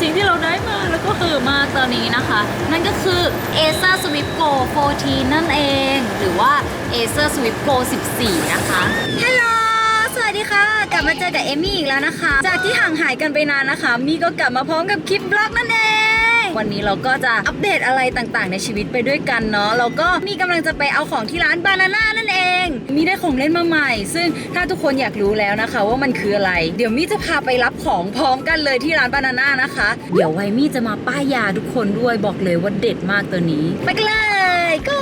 สิ่งที่เราได้มาแล้วก็คือมากตอนนี้นะคะ นั่นก็คือ Acer Swift Go 14 นั่นเอง หรือว่า Acer Swift Go 14 นะคะฮัลโหลสวัสดีค่ะ กลับมาเจอกับเอมี่อีกแล้วนะคะ จากที่ห่างหายกันไปนานนะคะ มี่ก็กลับมาพร้อมกับคลิปบล็อกนั่นเอง วันนี้เราก็จะอัปเดตอะไรต่างๆ ในชีวิตไปด้วยกันเนาะแล้วก็มีกำลังจะไปเอาของที่ร้านบานาน่านั่นเอง มีได้ของเล่นมาใหม่ ซึ่งถ้าทุกคนอยากรู้แล้วนะคะ ว่ามันคืออะไร เดี๋ยวมี่จะพาไปรับของพร้อมกันเลยที่ร้านบานาน่านะคะ เดี๋ยวไว้มี่จะมาป้ายยาทุกคนด้วยบอกเลยว่าเด็ดมากตัวนี้ ไปกันเลย go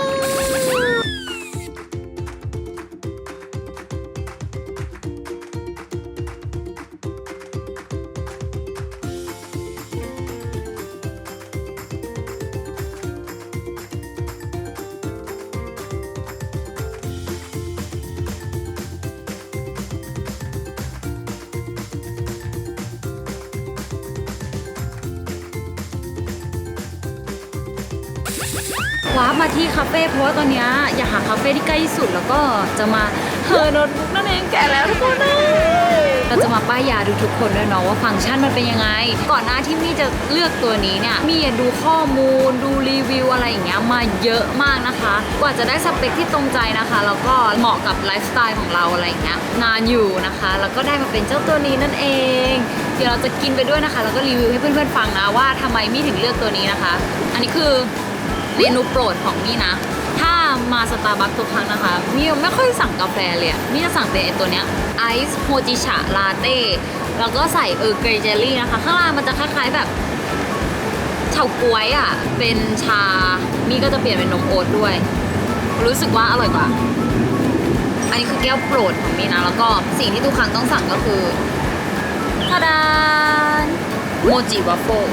ว้ามาที่คาเฟ่เพราะว่าตอนนี้อยากหาคาเฟ่ที่ใกล้ที่สุดแล้วก็จะมาเฮอโน้ตบุ๊กนั่นเองแก่แล้วทุกคนเลยเราจะมาป้ายยาดูทุกคนด้วยเนาะว่าฟังก์ชันมันเป็นยังไง ก่อนหน้าที่มี่จะเลือกตัวนี้เนี่ยมี่ดูข้อมูลดูรีวิวอะไรอย่างเงี้ยมาเยอะมากนะคะ กว่าจะได้สเปคที่ตรงใจนะคะแล้วก็เหมาะกับไลฟ์สไตล์ของเราอะไรอย่างเงี้ยนานอยู่นะคะ แล้วก็ได้มาเป็นเจ้าตัวนี้นั่นเองเดี๋ยวเราจะกินไปด้วยนะคะแล้วก็รีวิวให้เพื่อนๆฟังนะว่าทำไมมี่ถึงเลือกตัวนี้นะคะ อันนี้คือ เมนูโปรดของมี่นะ ถ้ามาสตาร์บัคทุกครั้งนะคะมี่ไม่ค่อยสั่งกาแฟเลยมี่จะสั่งแต่ไอตัวเนี้ยไอซ์โฮจิชะลาเต้แล้วก็ใส่เออเกรเจลลี่นะคะ ข้างล่างมันจะคล้ายๆแบบเฉาก๊วยอะเป็นชา มี่ก็จะเปลี่ยนเป็นนมโอ๊ตด้วย รู้สึกว่าอร่อยกว่า อันนี้คือแก้วโปรดของมี่นะ แล้วก็สิ่งที่ทุกครั้งต้องสั่งก็คือทาดานโมจิวัฟเฟิล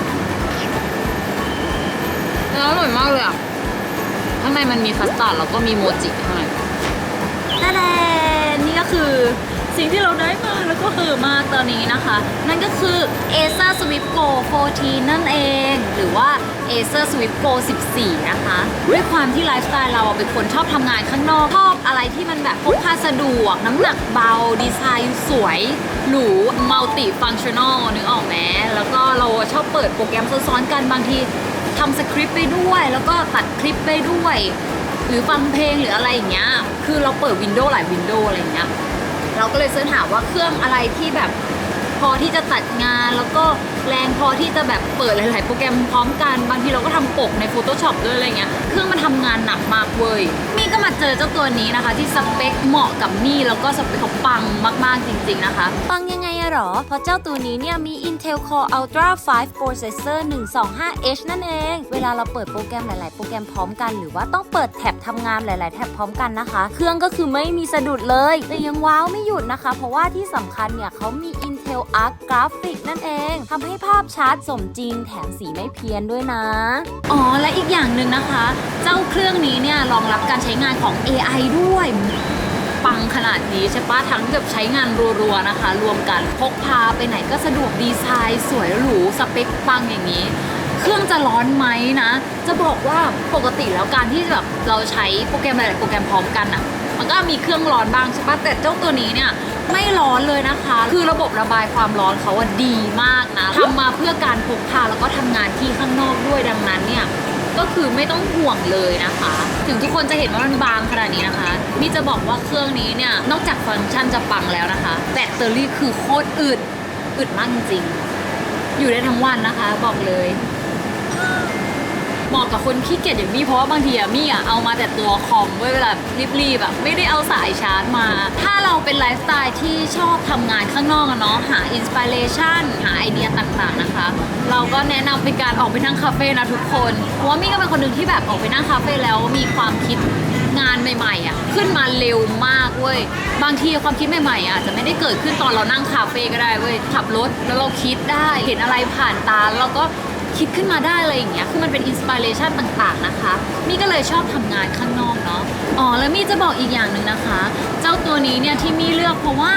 แล้วอร่อยมากเลยอะ ข้างในมันมีคัสตาร์ดแล้วก็มีโมจิข้างในนั่นแหละนี่ก็คือสิ่งที่เราได้มาแล้วก็คือมากตอนนี้นะคะ นั่นก็คือ Acer Swift Go 14 นั่นเอง หรือว่า Acer Swift Go 14 นะคะ ด้วยความที่ไลฟ์สไตล์เราเป็นคนชอบทำงานข้างนอก ชอบอะไรที่มันแบบพกพาสะดวก น้ำหนักเบา ดีไซน์สวย หรูมัลติฟังชั่นอลนึกออกไหมแล้วก็เราชอบเปิดโปรแกรมซ้อนๆกันบางที ทำสคริปต์ไปด้วย แล้วก็ตัดคลิปไปด้วย หรือฟังเพลงหรืออะไรอย่างเงี้ย คือเราเปิดวินโดว์หลายวินโดว์อะไรอย่างเงี้ย เราก็เลยเสิร์ชหาว่าเครื่องอะไรที่แบบ พอที่จะตัดงาน แล้วก็แรงพอที่จะแบบเปิดหลาย ๆ โปรแกรมพร้อมกัน บางทีเราก็ทำปกใน Photoshop ด้วยอะไรเงี้ย เครื่องมันทำงานหนักมากเว้ย มี่ก็มาเจอเจ้าตัวนี้นะคะ ที่สเปคเหมาะกับมี่แล้วก็สเปคเขาปังมาก ๆ จริง ๆ นะคะ ฟังยังไงอะหรอ เพราะเจ้าตัวนี้เนี่ยมี Intel Core Ultra 5 Processor 125H นั่นเอง เวลาเราเปิดโปรแกรมหลาย ๆ โปรแกรมพร้อมกัน หรือว่าต้องเปิดแท็บทำงานหลาย ๆ แท็บพร้อมกันนะคะ เครื่องก็คือไม่มีสะดุดเลย แต่ยังว้าวไม่หยุดนะคะ เพราะว่าที่สำคัญเนี่ยเขามี Intel Arc Graphics นั่นเองทำให้ภาพชัดสมจริงแถมสีไม่เพี้ยนด้วยนะ อ๋อ และอีกอย่างหนึ่งนะคะ เจ้าเครื่องนี้เนี่ยรองรับการใช้งานของ AI ด้วย ปังขนาดนี้ใช่ปะทั้งแบบใช้งานรัวๆนะคะ รวมกันพกพาไปไหนก็สะดวกดีไซน์สวยหรูสเปคปังอย่างนี้เครื่องจะร้อนไหมนะ จะบอกว่าปกติแล้วการที่แบบเราใช้โปรแกรมหลายๆโปรแกรมพร้อมกันอะ มันก็มีเครื่องร้อนบ้างใช่ปะแต่เจ้าตัวนี้เนี่ย ไม่ร้อนเลยนะคะ คือระบบระบายความร้อนเขาอะดีมากนะทำมาเพื่อการพกพาแล้วก็ทำงานที่ข้างนอกด้วยดังนั้นเนี่ยก็คือไม่ต้องห่วงเลยนะคะ ถึงทุกคนจะเห็นว่ามันบางขนาดนี้นะคะมีจะบอกว่าเครื่องนี้เนี่ยนอกจากฟังก์ชันจะปังแล้วนะคะ แบตเตอรี่คือโคตรอึดอึดมากจริง อยู่ได้ทั้งวันนะคะ บอกเลย เหมาะกับคนขี้เกียจอย่างมี่เพราะว่าบางทีอะมี่อะเอามาแต่ตัวคอมไว้เวลารีบๆอะไม่ได้เอาสายชาร์จมา ถ้าเราเป็นไลฟ์สไตล์ที่ชอบทำงานข้างนอกอะเนาะหาอินสปิเรชันหาไอเดียต่างๆนะคะ เราก็แนะนำเป็นการออกไปนั่งคาเฟ่นะทุกคนเพราะว่ามี่ก็เป็นคนหนึ่งที่แบบออกไปนั่งคาเฟ่แล้วมีความคิดงานใหม่ๆอะขึ้นมาเร็วมากเว้ยบางทีความคิดใหม่ๆอะอาจจะไม่ได้เกิดขึ้นตอนเรานั่งคาเฟ่ก็ได้เว้ยขับรถแล้วเราคิดได้เห็นอะไรผ่านตาแล้วก็ คิดขึ้นมาได้อะไรอย่างเงี้ยคือมันเป็นอินสปิเรชันต่างๆนะคะมี่ก็เลยชอบทำงานข้างนอกเนาะอ๋อแล้วมี่จะบอกอีกอย่างหนึ่งนะคะ เจ้าตัวนี้เนี่ยที่มี่เลือกเพราะว่า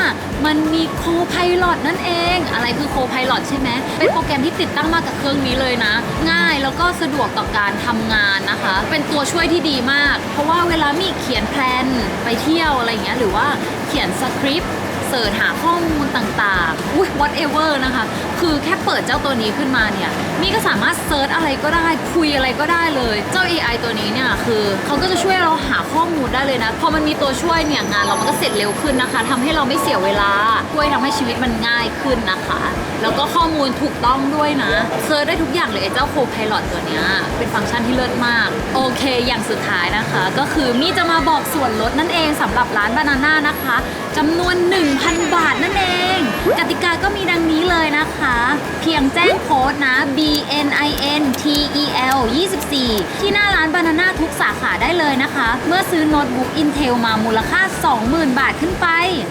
มันมีโคไพลอตนั่นเอง อะไรคือโคไพลอตใช่ไหมเป็นโปรแกรมที่ติดตั้งมากับเครื่องนี้เลยนะ ง่ายแล้วก็สะดวกต่อการทำงานนะคะ เป็นตัวช่วยที่ดีมาก เพราะว่าเวลามี่เขียนแพลนไปเที่ยวอะไรอย่างเงี้ยหรือว่าเขียนสคริปต์เสสิร์ชหาข้อมูลต่างๆ อุ้ย whatever นะคะคือแค่เปิดเจ้าตัวนี้ขึ้นมาเนี่ยมี่ก็สามารถเซิร์ชอะไรก็ได้คุยอะไรก็ได้เลย เจ้า AI ตัวนี้เนี่ยคือเขาก็จะช่วยเราหาข้อมูลได้เลยนะ พอมันมีตัวช่วยเนี่ยงานเรามันก็เสร็จเร็วขึ้นนะคะทำให้เราไม่เสียเวลาช่วยทำให้ชีวิตมันง่ายขึ้นนะคะ แล้วก็ข้อมูลถูกต้องด้วยนะเซิร์ชได้ทุกอย่างเลยไอ้เจ้า Co-Pilot ตัวเนี้ยเป็นฟังก์ชันที่เลิศมาก โอเค อย่างสุดท้ายนะคะ ก็คือมี่จะมาบอกส่วนลดนั่นเองสำหรับร้านบานาน่านะคะจำนวน 1,000 บาทนั่นเอง กติกาก็มีดังนี้เลยนะคะเพียงแจ้งโค้ดนะ B N I N T E L 24 ที่หน้าร้านบานาน่าทุกสาขาได้เลยนะคะ เมื่อซื้อโน้ตบุ๊ก Intel มามูลค่า 20,000 บาทขึ้นไป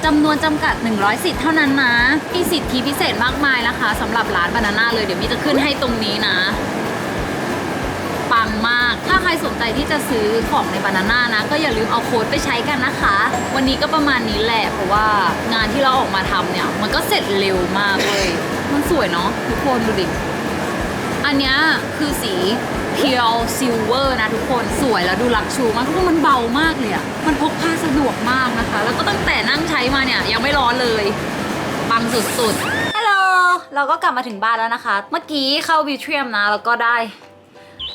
จำนวนจำกัด 100 สิทธิ์เท่านั้นนะ มีสิทธิพิเศษมากมายนะคะสำหรับร้านบานาน่าเลยเดี๋ยวมีจะขึ้นให้ตรงนี้นะปังมาก ถ้าใครสนใจที่จะซื้อของในบานาน่านะ ก็อย่าลืมเอาโค้ดไปใช้กันนะคะ วันนี้ก็ประมาณนี้แหละ เพราะว่างานที่เราออกมาทำเนี่ย มันก็เสร็จเร็วมากเลย มันสวยเนาะทุกคนดูดิ อันเนี้ยคือสี pure silver นะทุกคนสวยแล้วดูลักชูมากทุกคนมันเบามากเลยอะมันพกพาสะดวกมากนะคะ แล้วก็ตั้งแต่นั่งใช้มาเนี่ยยังไม่ร้อนเลยปังสุดๆฮัลโหลเราก็กลับมาถึงบ้านแล้วนะคะ เมื่อกี้เข้าวิเทียมนะ แล้วก็ได้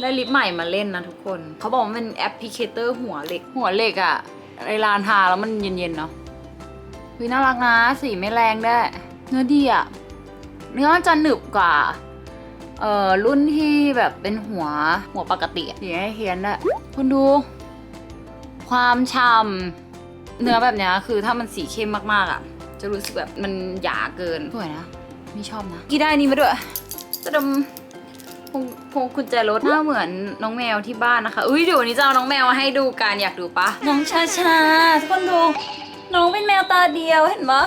ได้ลิปใหม่มาเล่นนะทุกคน เขาบอกว่าเป็นแอปพลิเคเตอร์หัวเหล็ก หัวเหล็กอะในลานทาแล้วมันเย็นๆเนาะวิน่ารักนะ สีไม่แรงได้ เนื้อดีอะ เนื้อจะหนึบกว่าเอ่อรุ่นที่แบบเป็นหัวหัวปกติอะสีให้เฮียนอะคุณดู ความฉ่ำเนื้อแบบเนี้ยคือถ้ามันสีเข้มมากๆอะจะรู้สึกแบบมันหยาเกินสวยนะไม่ชอบนะกี่ได้อันนี้มาด้วยจะดมพวงพวงกุญแจรถหน้าเหมือนน้องแมวที่บ้านนะคะ อุ้ยเดี๋ยววันนี้จะเอาน้องแมวมาให้ดูกันอยากดูปะน้องชาชาทุกคนดู น้องเป็นแมวตาเดียวเห็นปะ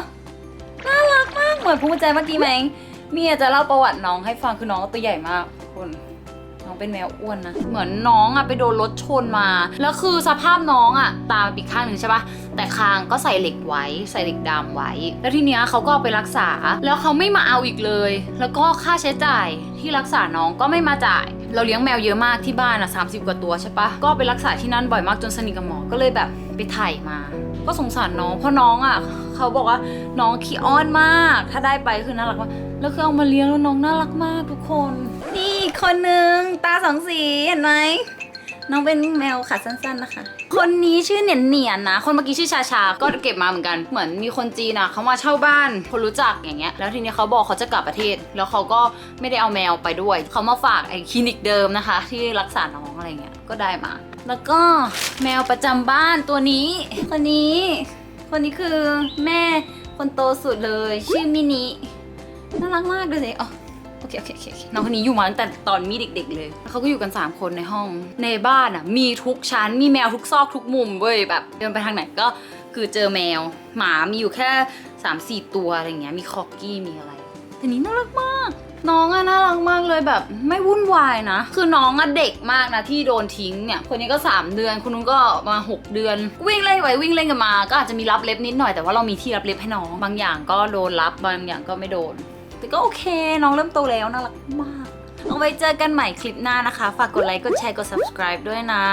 น่ารักมากเหมือนพวงกุญแจเมื่อกี้ไหม เมียจะเล่าประวัติน้องให้ฟังคือน้องตัวใหญ่มากคนน้องเป็นแมวอ้วนนะ เหมือนน้องอะไปโดนรถชนมา แล้วคือสภาพน้องอะตาปีกข้างหนึ่งใช่ปะแต่คางก็ใส่เหล็กไว้ ใส่เหล็กดามไว้ แล้วทีเนี้ยเขาก็เอาไปรักษา แล้วเขาไม่มาเอาอีกเลย แล้วก็ค่าใช้จ่ายที่รักษาน้องก็ไม่มาจ่าย เราเลี้ยงแมวเยอะมากที่บ้านอะ30กว่าตัวใช่ปะก็ไปรักษาที่นั่นบ่อยมากจนสนิทกับหมอ ก็เลยแบบไปถ่ายมา ก็สงสารน้องเพราะน้องอะ เขาบอกว่าน้องขี้อ้อนมาก ถ้าได้ไปคือน่ารักมาก แล้วคือเอามาเลี้ยงแล้วน้องน่ารักมากทุกคน นี่อีกคนหนึ่งตาสองสีเห็นไหมน้องเป็นแมวขาสั้นๆนะคะ คนนี้ชื่อเหนียนเหนียนนะ คนเมื่อกี้ชื่อชาชา ก็เก็บมาเหมือนกัน เหมือนมีคนจีนอะเขามาเช่าบ้าน คนรู้จักอย่างเงี้ย แล้วทีนี้เขาบอกเขาจะกลับประเทศ แล้วเขาก็ไม่ได้เอาแมวไปด้วย เขามาฝากไอ้คลินิกเดิมนะคะ ที่รักษาน้องอะไรเงี้ย ก็ได้มา แล้วก็แมวประจำบ้านตัวนี้ คนนี้ คนนี้คือแม่คนโตสุดเลย ชื่อมินิน่ารักมากดูสิอ๋อโอเคโอเคโอเคโอเคน้องคนนี้อยู่มาตั้งแต่ตอนมีเด็ก ๆ เลยแล้วเขาก็อยู่กัน 3 คนในห้อง ในบ้านอะมีทุกชั้น มีแมวทุกซอกทุกมุมเว้ยแบบ เดินไปทางไหนก็คือเจอแมว หมามีอยู่แค่ 3-4 ตัวอะไรเงี้ยมีคอกกี้มีอะไรแต่นี้น่ารักมาก น้องอะน่ารักมากเลยแบบไม่วุ่นวายนะ คือน้องอะเด็กมากนะที่โดนทิ้งเนี่ย คนนี้ก็ 3 เดือนคนนู้นก็มา 6 เดือน วิ่งเล่นไปวิ่งเล่นกันมา ก็อาจจะมีรับเล็บนิดหน่อยแต่ว่าเรามีที่รับเล็บให้น้อง บางอย่างก็โดนรับบางอย่างก็ไม่โดน แต่ก็โอเค น้องเริ่มโตแล้วน่ารักมากเอาไว้เจอกันใหม่คลิปหน้านะคะ ฝากกดไลค์ กดแชร์ กด subscribe ด้วยนะ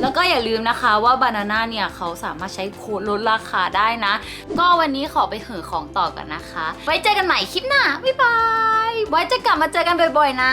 แล้วก็อย่าลืมนะคะว่าบานาน่าเนี่ย เขาสามารถใช้โค้ดลดราคาได้นะ ก็วันนี้ขอไปเห่อของต่อกันนะคะ ไว้เจอกันใหม่คลิปหน้า บ๊ายบาย ไว้จะกลับมาเจอกันบ่อยๆนะ